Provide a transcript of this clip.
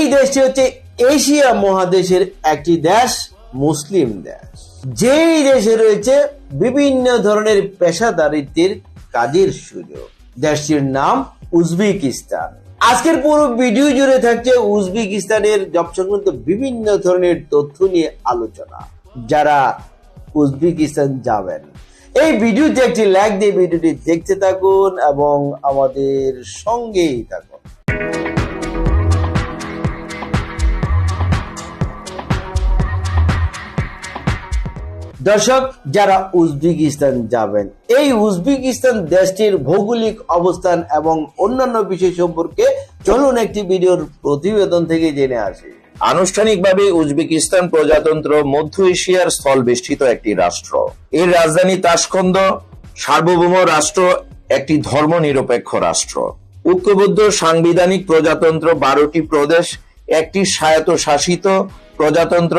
এই দেশটি হচ্ছে এশিয়া মহাদেশের একটি দেশ, মুসলিম দেশ। যেই দেশে রয়েছে বিভিন্ন ধরনের পেশাদারিত্বের কাজের সুযোগ। দেশটির নাম উজবেকিস্তান। আজকের পুরো ভিডিও জুড়ে থাকছে উজবেকিস্তানের জব সংক্রান্ত বিভিন্ন ধরনের তথ্য নিয়ে আলোচনা। যারা উজবেকিস্তান যাবেন, এই ভিডিওতে একটি লাইক দিয়ে ভিডিওটি দেখতে থাকুন এবং আমাদের সঙ্গেই থাকুন। দর্শক, যারা উজবেকিস্তান যাবেন, এই উজবেকিস্তান দেশটির ভৌগোলিক অবস্থান এবং অন্যান্য বিষয় সম্পর্কে চলুন একটি ভিডিওর প্রতিবেদন থেকে জেনে আসি। আনুষ্ঠানিকভাবে উজবেকিস্তান প্রজাতন্ত্র মধ্য এশিয়ার স্থল বেষ্টিত একটি রাষ্ট্র। এর রাজধানী তাসকন্দ সার্বভৌম রাষ্ট্র, একটি ধর্মনিরপেক্ষ রাষ্ট্র। ঐক্যবদ্ধ সাংবিধানিক প্রজাতন্ত্র বারোটি প্রদেশ, একটি স্বায়ত্তশাসিত প্রজাতন্ত্র